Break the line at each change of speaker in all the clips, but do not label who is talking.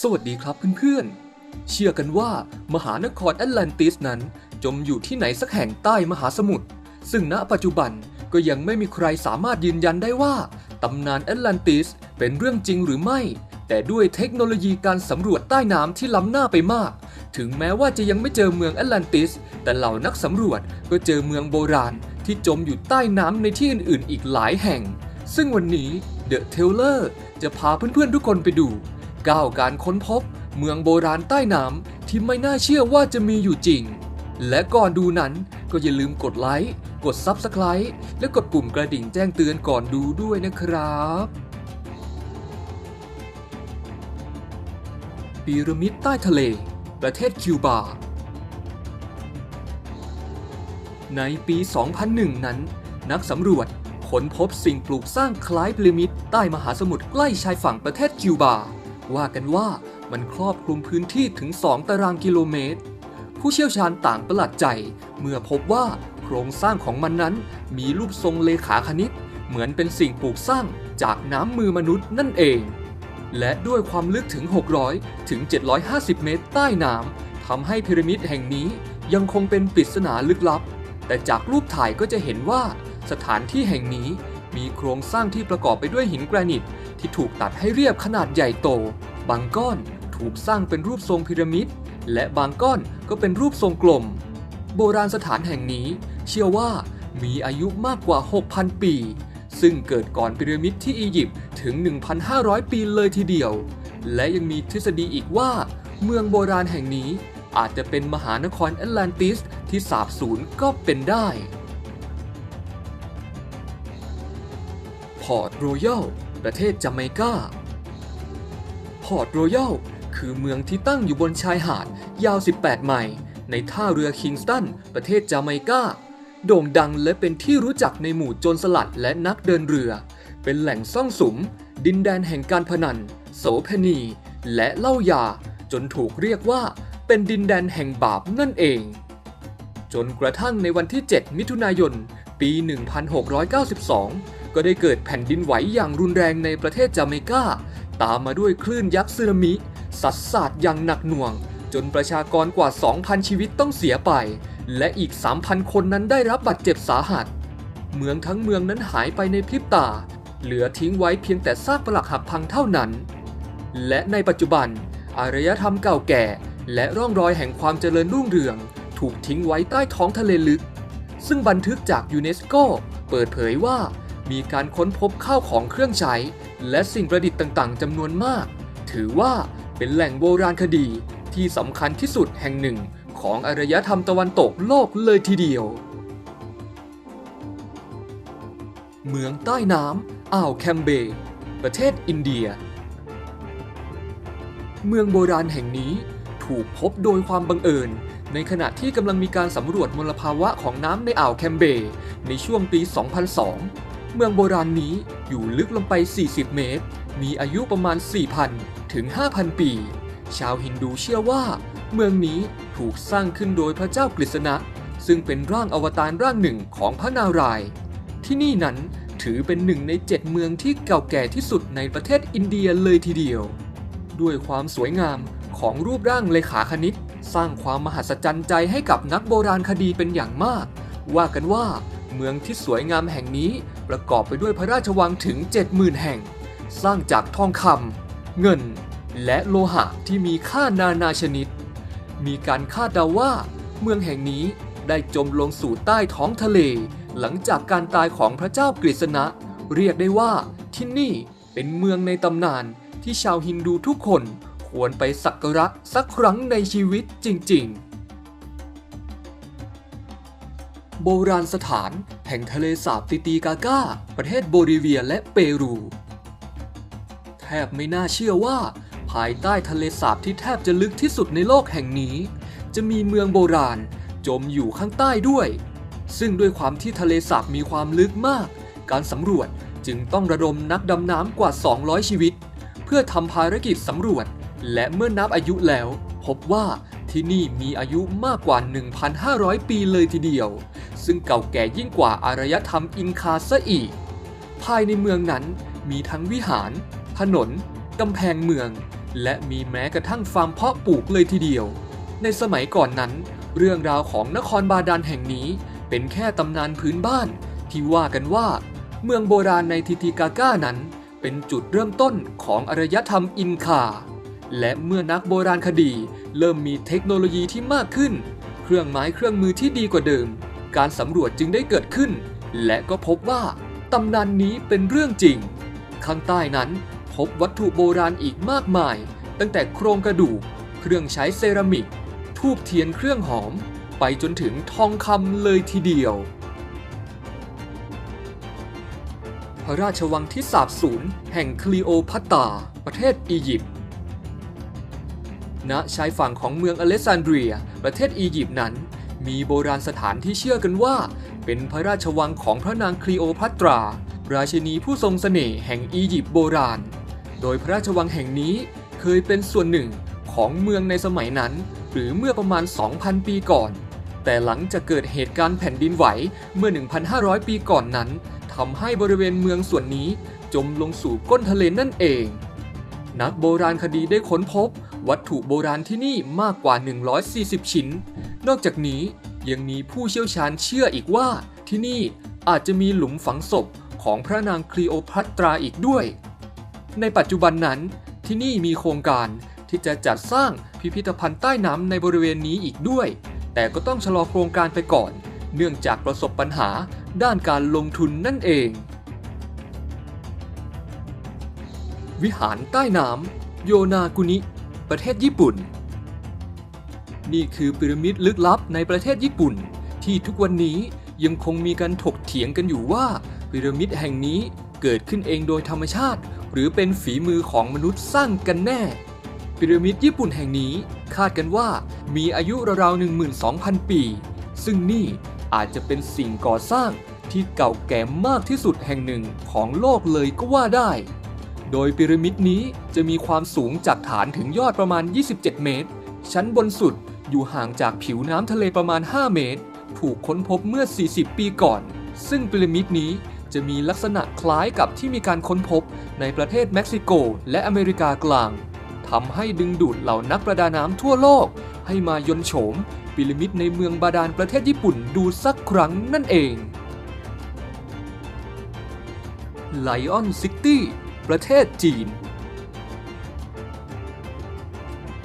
สวัสดีครับเพื่อนๆ เชื่อกันว่ามหานครแอตแลนติสนั้น จมอยู่ที่ไหนสักแห่งใต้มหาสมุทร ซึ่งณปัจจุบันก็ยังไม่มีใครสามารถยืนยันได้ว่า ตำนานแอตแลนติสเป็นเรื่องจริงหรือไม่ แต่ด้วยเทคโนโลยีการสำรวจใต้น้ำที่ล้ำหน้าไปมาก ถึงแม้ว่าจะยังไม่เจอเมืองแอตแลนติส แต่เหล่านักสำรวจก็เจอเมืองโบราณที่จมอยู่ใต้น้ำในที่อื่นๆ อีกหลายแห่ง ซึ่งวันนี้เดอะเทเลอร์จะพาเพื่อนๆทุกคนไปดู ก้าวการค้นพบ เมืองโบราณใต้น้ำที่ไม่น่าเชื่อว่าจะมีอยู่จริง และก่อนดูนั้นก็อย่าลืมกดไลค์ กด Subscribe และกดปุ่มกระดิ่งแจ้งเตือนก่อนดูด้วยนะครับ พีระมิดใต้ทะเล ประเทศคิวบา ในปี 2001 นั้น นักสำรวจค้นพบสิ่งปลูกสร้างคล้ายพีระมิดใต้มหาสมุทรใกล้ชายฝั่งประเทศคิวบา ว่ากันว่ามันครอบคลุมพื้นที่ถึง 2 ตารางกิโลเมตร ผู้เชี่ยวชาญต่างประหลาดใจ เมื่อพบว่าโครงสร้างของมันนั้นมีรูปทรงเลขาคณิต เหมือนเป็นสิ่งปลูกสร้างจากน้ำมือมนุษย์นั่นเอง และด้วยความลึกถึง 600 ถึง 750 เมตรใต้น้ำทำให้พีระมิดแห่งนี้ยังคงเป็นปริศนาลึกลับ แต่จากรูปถ่ายก็จะเห็นว่าสถานที่แห่งนี้ มีโครงสร้างที่ประกอบไปด้วยหินแกรนิต ที่ถูกตัดให้เรียบขนาดใหญ่โต บางก้อนถูกสร้างเป็นรูปทรงพีระมิด และบางก้อนก็เป็นรูปทรงกลม โบราณสถานแห่งนี้ เชื่อว่ามีอายุมากกว่า 6,000 ปี ซึ่งเกิดก่อนพีระมิดที่อียิปต์ถึง 1,500 ปีเลยทีเดียว และยังมีทฤษฎีอีกว่า เมืองโบราณแห่งนี้อาจจะเป็นมหานครแอตแลนติสที่สาบสูญก็เป็นได้ พอร์ตโรยัลประเทศจาเมกา พอร์ตโรยัลคือเมืองที่ตั้งอยู่บนชายหาดยาว 18 ไมล์ในท่าเรือคิงสตัน ประเทศจาเมกา โด่งดังและเป็นที่รู้จักในหมู่โจรสลัดและนักเดินเรือ เป็นแหล่งซ่องสุม ดินแดนแห่งการพนัน โสเพณี และเล้ายา จนถูกเรียกว่าเป็นดินแดนแห่งบาปนั่นเอง จนกระทั่งในวันที่ 7 มิถุนายน ปี 1692 ก็ได้เกิดแผ่นดินไหวอย่างรุนแรงในประเทศจาเมกา ตามมาด้วยคลื่นยักษ์สึนามิ สัดสาดอย่างหนักหน่วง จนประชากรกว่า 2,000 ชีวิตต้องเสียไป และอีก 3,000 คนนั้นได้รับบาดเจ็บสาหัส เมืองทั้งเมืองนั้นหายไปในพริบตา เหลือทิ้งไว้เพียงแต่ซากปรักหักพังเท่านั้น และในปัจจุบัน อารยธรรมเก่าแก่ และร่องรอยแห่งความเจริญรุ่งเรือง ถูกทิ้งไว้ใต้ท้องทะเลลึก ซึ่งบันทึกจากยูเนสโกเปิดเผยว่า มีการค้นพบข้าวของเครื่องใช้ และสิ่งประดิษฐ์ต่างๆจำนวนมาก ถือว่าเป็นแหล่งโบราณคดีที่สำคัญที่สุดแห่งหนึ่งของอารยธรรมตะวันตกโลกเลยทีเดียว เมืองใต้น้ำอ่าวแคมเบย์ประเทศอินเดีย เมืองโบราณแห่งนี้ถูกพบโดยความบังเอิญ ในขณะที่กำลังมีการสำรวจมลภาวะของน้ำในอ่าวแคมเบย์ในช่วงปี 2002 เมืองโบราณนี้อยู่ลึกลงไป 40 เมตร มีอายุประมาณ 4,000 ถึง 5,000 ปี ชาวฮินดูเชื่อว่า เมืองนี้ถูกสร้างขึ้นโดยพระเจ้ากฤษณะ ซึ่งเป็นร่างอวตารร่างหนึ่งของพระนารายณ์ที่นี่นั้นถือเป็นหนึ่งในเจ็ดเมืองที่เก่าแก่ที่สุดในประเทศอินเดียเลยทีเดียว ด้วยความสวยงามของรูปร่างเลขาคณิต สร้างความมหัศจรรย์ใจให้กับนักโบราณคดีเป็นอย่างมาก ว่ากันว่าเมืองที่สวยงามแห่งนี้ ประกอบไปด้วยพระราชวังถึง 70,000 แห่ง สร้างจากทองคำเงิน และโลหะที่มีค่านานาชนิด มีการคาดเดาว่า เมืองแห่งนี้ได้จมลงสู่ใต้ท้องทะเล หลังจากการตายของพระเจ้ากฤษณะ เรียกได้ว่าที่นี่เป็นเมืองในตำนานที่ชาวฮินดูทุกคนควรไปสักการะสักครั้งในชีวิตจริง ๆ โบราณสถาน ห่งทะเลสาบติตีกากาประเทศโบลิเวียและเปรู แทบไม่น่าเชื่อว่า ภายใต้ทะเลสาบที่แทบจะลึกที่สุดในโลกแห่งนี้ จะมีเมืองโบราณ จมอยู่ข้างใต้ด้วย ซึ่งด้วยความที่ทะเลสาบมีความลึกมาก การสำรวจจึงต้องระดมนักดำน้ำกว่า 200 ชีวิต เพื่อทำภารกิจสำรวจ และเมื่อนับอายุแล้ว พบว่าที่นี่มีอายุมากกว่า 1,500 ปีเลยทีเดียว ซึ่งเก่าแก่ยิ่งกว่าอารยธรรมอินคาซะอีก ภายในเมืองนั้นมีทั้งวิหาร ถนน กำแพงเมือง และมีแม้กระทั่งฟาร์มเพาะปลูกเลยทีเดียว ในสมัยก่อนนั้น เรื่องราวของนครบาดาลแห่งนี้เป็นแค่ตำนานพื้นบ้าน ที่ว่ากันว่า เมืองโบราณในทิติกาก้านั้น เป็นจุดเริ่มต้นของอารยธรรมอินคา และเมื่อนักโบราณคดี เริ่มมีเทคโนโลยีที่มากขึ้น เครื่องไม้เครื่องมือที่ดีกว่าเดิม การสำรวจจึงได้เกิดขึ้น และก็พบว่าตำนานนี้เป็นเรื่องจริง ข้างใต้นั้นพบวัตถุโบราณอีกมากมาย ตั้งแต่โครงกระดูก เครื่องใช้เซรามิก ทูบเทียนเครื่องหอม ไปจนถึงทองคำเลยทีเดียว พระราชวังที่สาบสูญแห่งคลีโอพัตตา ประเทศอียิปต์ณชายฝั่งของเมืองอเล็กซานเดรีย ประเทศอียิปต์นั้น มีโบราณสถานที่เชื่อกันว่า เป็นพระราชวังของพระนางคลีโอพัตรา ราชินีผู้ทรงเสน่ห์แห่งอียิปต์โบราณ โดยพระราชวังแห่งนี้เคยเป็นส่วนหนึ่งของเมืองในสมัยนั้น หรือเมื่อประมาณ 2,000 ปีก่อน แต่หลังจากเกิดเหตุการณ์แผ่นดินไหวเมื่อ 1,500 ปีก่อนนั้นทำให้บริเวณเมืองส่วนนี้จมลงสู่ก้นทะเลนั่นเอง นักโบราณคดีได้ค้นพบ วัตถุโบราณที่นี่มากกว่า 140 ชิ้น นอกจากนี้ยังมีผู้เชี่ยวชาญเชื่ออีกว่า ที่นี่อาจจะมีหลุมฝังศพของพระนางคลีโอพัตราอีกด้วย ในปัจจุบันนั้นที่นี่มีโครงการที่จะจัดสร้างพิพิธภัณฑ์ใต้น้ำในบริเวณนี้อีกด้วย แต่ก็ต้องชะลอโครงการไปก่อน เนื่องจากประสบปัญหาด้านการลงทุนนั่นเอง วิหารใต้น้ำโยนากุนิ ประเทศญี่ปุ่น นี่คือพีระมิดลึกลับในประเทศญี่ปุ่น ที่ทุกวันนี้ยังคงมีการถกเถียงกันอยู่ว่าพีระมิดแห่งนี้เกิดขึ้นเองโดยธรรมชาติ หรือเป็นฝีมือของมนุษย์สร้างกันแน่พีระมิดญี่ปุ่นแห่งนี้คาดกันว่ามีอายุราวๆ12,000 ปี ซึ่งนี่อาจจะเป็นสิ่งก่อสร้างที่เก่าแก่มากที่สุดแห่งหนึ่งของโลกเลยก็ว่าได้ โดยพีระมิดนี้จะมีความสูงจากฐานถึงยอดประมาณ 27 เมตร ชั้นบนสุดอยู่ห่างจากผิวน้ำทะเลประมาณ 5 เมตร ถูกค้นพบเมื่อ 40 ปีก่อน ซึ่งพีระมิดนี้จะมีลักษณะคล้ายกับที่มีการค้นพบในประเทศเม็กซิโกและอเมริกากลางทำให้ดึงดูดเหล่านักประดาน้ำทั่วโลก ให้มายนโฉมพีระมิดในเมืองบาดาลประเทศญี่ปุ่นดูสักครั้งนั่นเองไลออนซิตี้ ประเทศจีน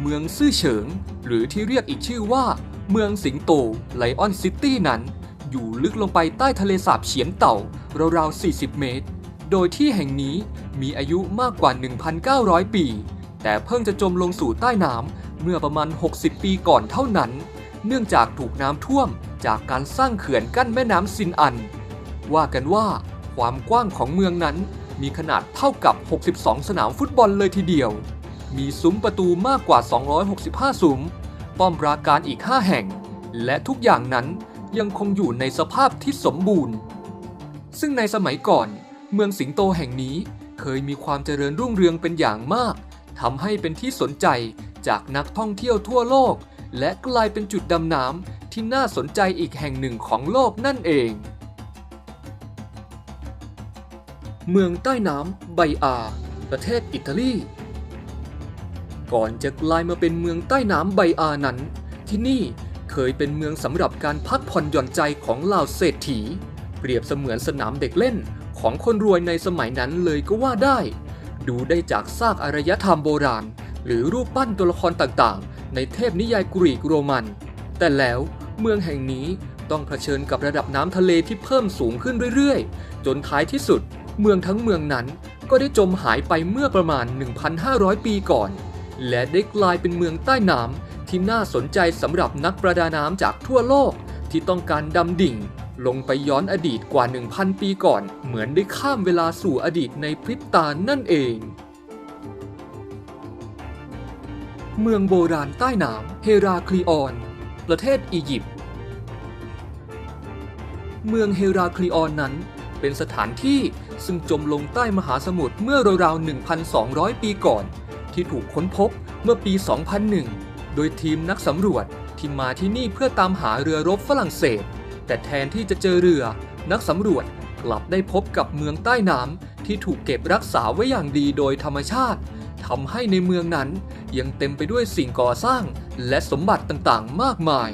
เมืองซื่อเฉิง หรือที่เรียกอีกชื่อว่า เมืองสิงโตไลออนซิตี้นั้น อยู่ลึกลงไปใต้ทะเลสาบเฉียนเต่าราวๆ 40 เมตร โดยที่แห่งนี้มีอายุมากกว่า 1,900 ปี แต่เพิ่งจะจมลงสู่ใต้น้ำเมื่อประมาณ 60 ปีก่อนเท่านั้น เนื่องจากถูกน้ำท่วมจากการสร้างเขื่อนกั้นแม่น้ำซินอัน ว่ากันว่าความกว้างของเมืองนั้น มีขนาดเท่ากับ 62 สนามฟุตบอลเลยทีเดียว มีซุ้มประตูมากกว่า 265 ซุ้ม ป้อมปราการอีก 5 แห่ง และทุกอย่างนั้นยังคงอยู่ในสภาพที่สมบูรณ์ ซึ่งในสมัยก่อน เมืองสิงโตแห่งนี้เคยมีความเจริญรุ่งเรืองเป็นอย่างมากทำให้เป็นที่สนใจจากนักท่องเที่ยวทั่วโลก และกลายเป็นจุดดำน้ำที่น่าสนใจอีกแห่งหนึ่งของโลกนั่นเอง เมืองใต้น้ำไบอา ประเทศอิตาลี ก่อนจะกลายมาเป็นเมืองใต้น้ำไบอานั้น ที่นี่เคยเป็นเมืองสำหรับการพักผ่อนหย่อนใจของเหล่าเศรษฐี เปรียบเสมือนสนามเด็กเล่นของคนรวยในสมัยนั้นเลยก็ว่าได้ ดูได้จากซากอารยธรรมโบราณ หรือรูปปั้นตัวละครต่างๆ ในเทพนิยายกรีกโรมัน แต่แล้วเมืองแห่งนี้ต้องเผชิญกับระดับน้ำทะเลที่เพิ่มสูงขึ้นเรื่อยๆ จนท้ายที่สุด เมืองทั้งเมืองนั้นก็ได้จมหายไปเมื่อประมาณ 1,500 ปีก่อน และได้กลายเป็นเมืองใต้น้ำที่น่าสนใจสำหรับนักประดาน้ำจากทั่วโลกที่ต้องการดำดิ่ง ลงไปย้อนอดีตกว่า 1,000 ปีก่อน เหมือนได้ข้ามเวลาสู่อดีตในพริบตานั่นเอง เมืองโบราณใต้น้ำเฮราคลีออน ประเทศอียิปต์เมืองเฮราคลีออนนั้น เป็นสถานที่ซึ่งจมลงใต้มหาสมุทรเมื่อราวๆ 1,200 ปีก่อน ที่ถูกค้นพบเมื่อปี 2001 โดยทีมนักสำรวจที่มาที่นี่เพื่อตามหาเรือรบฝรั่งเศส แต่แทนที่จะเจอเรือ นักสำรวจกลับได้พบกับเมืองใต้น้ำที่ถูกเก็บรักษาไว้อย่างดีโดยธรรมชาติทำให้ในเมืองนั้นยังเต็มไปด้วยสิ่งก่อสร้างและสมบัติต่างๆ มากมาย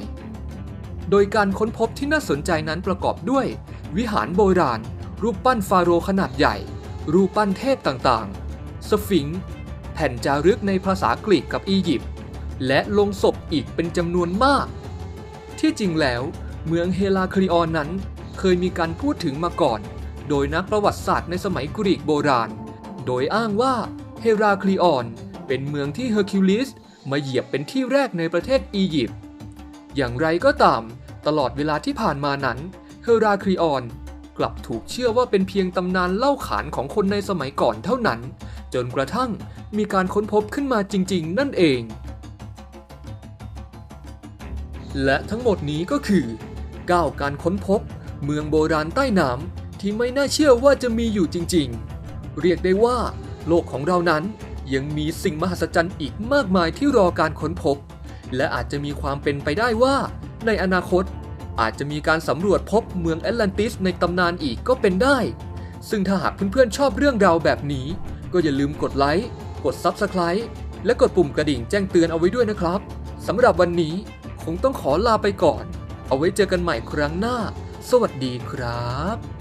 โดยการค้นพบที่น่าสนใจนั้นประกอบด้วย วิหารโบราณ รูปปั้นฟาโรห์ขนาดใหญ่ รูปปั้นเทพต่างๆ สฟิงค์แผ่นจารึกในภาษากรีกกับอียิปต์และลงศพอีกเป็นจำนวนมาก ที่จริงแล้วเมืองเฮลาคลีออนนั้นเคยมีการพูดถึงมาก่อน โดยนักประวัติศาสตร์ในสมัยกรีกโบราณ โดยอ้างว่าเฮราคลีออนเป็นเมืองที่เฮอร์คิวลิสมาเหยียบเป็นที่แรกในประเทศอียิปต์ อย่างไรก็ตาม ตลอดเวลาที่ผ่านมานั้น เฮราคลีออน กลับถูกเชื่อว่าเป็นเพียงตำนานเล่าขานของคนในสมัยก่อนเท่านั้น จนกระทั่งมีการค้นพบขึ้นมาจริง ๆ นั่นเอง และทั้งหมดนี้ก็คือ9การค้นพบ เมืองโบราณใต้น้ำที่ไม่น่าเชื่อว่าจะมีอยู่จริง ๆ เรียกได้ว่า โลกของเรานั้นยังมีสิ่งมหัศจรรย์อีกมากมายที่รอการค้นพบ และอาจจะมีความเป็นไปได้ว่า ในอนาคต อาจจะมีการสำรวจพบเมืองแอตแลนติสในตำนานอีกก็เป็นได้ ซึ่งถ้าหากเพื่อนๆชอบเรื่องราวแบบนี้ ก็อย่าลืมกดไลค์ กด Subscribe และกดปุ่มกระดิ่งแจ้งเตือนเอาไว้ด้วยนะครับสำหรับวันนี้คงต้องขอลาไปก่อน เอาไว้เจอกันใหม่ครั้งหน้า สวัสดีครับ